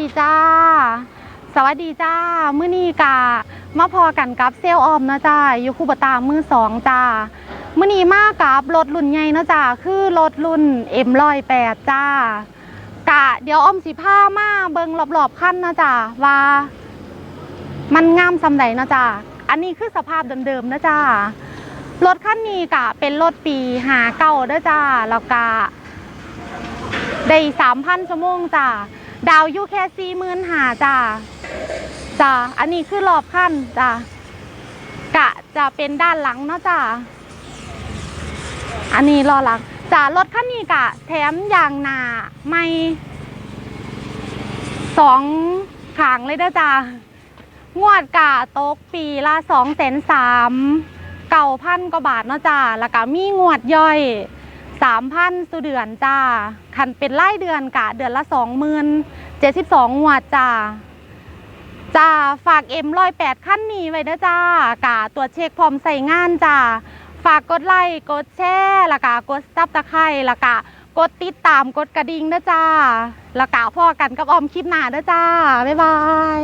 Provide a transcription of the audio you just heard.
ดีจ้า สวัสดีจ้า มื้อนี้กะมาพอกันกับเซลออมนะจ้าอยู่คูบตามือสองจ้า มื้อนี้มากับรถรุ่นใหญ่นะจ้าคือรถรุ่น M108 จ้า กะเดี๋ยวออมสิพามาเบิงรอบๆคันนะจ้าว่า มันงามซำใดเนะจ้า อันนี้คือสภาพเดิมๆนะจ้ารถคันนี้กะเป็นรถปีหาเก้าเด้อจ้า แล้วกะได้สามพันชั่วโมงจ้า ดาวอยู่แค่สี่หมื่นหาจ้าจ้าอันนี้คือรอบขั้นจ้ากะจะเป็นด้านหลังเนาะจ้าอันนี้รอหลังจ้ารถคันนี้กะ แถมยางหนาไม่สองขางเลยเด้อจ้างวดกะตกปีละสองแสนสามเก่าพันกว่าบาทเนาะจ้าแล้วก็มีงวดย่อย สามพันสุเดือนจ้าคันเป็นไล่เดือนกะเดือนละสองหมื่นเจ็ดสิบสองงวดจ้าจ้าฝากเอ็มร้อยแปดขั้นนี้ไว้เด้อจ้ากะตรวจเช็คพร้อมใส่งานจ้าฝากกดไลค์กดแชร์แล้วก็กดซับตะไคร้แล้วก็กดติดตามกดกระดิ่งเด้อจ้าแล้วก็พ่อกันกับออมคลิปหน้าเด้อจ้าบ๊ายบาย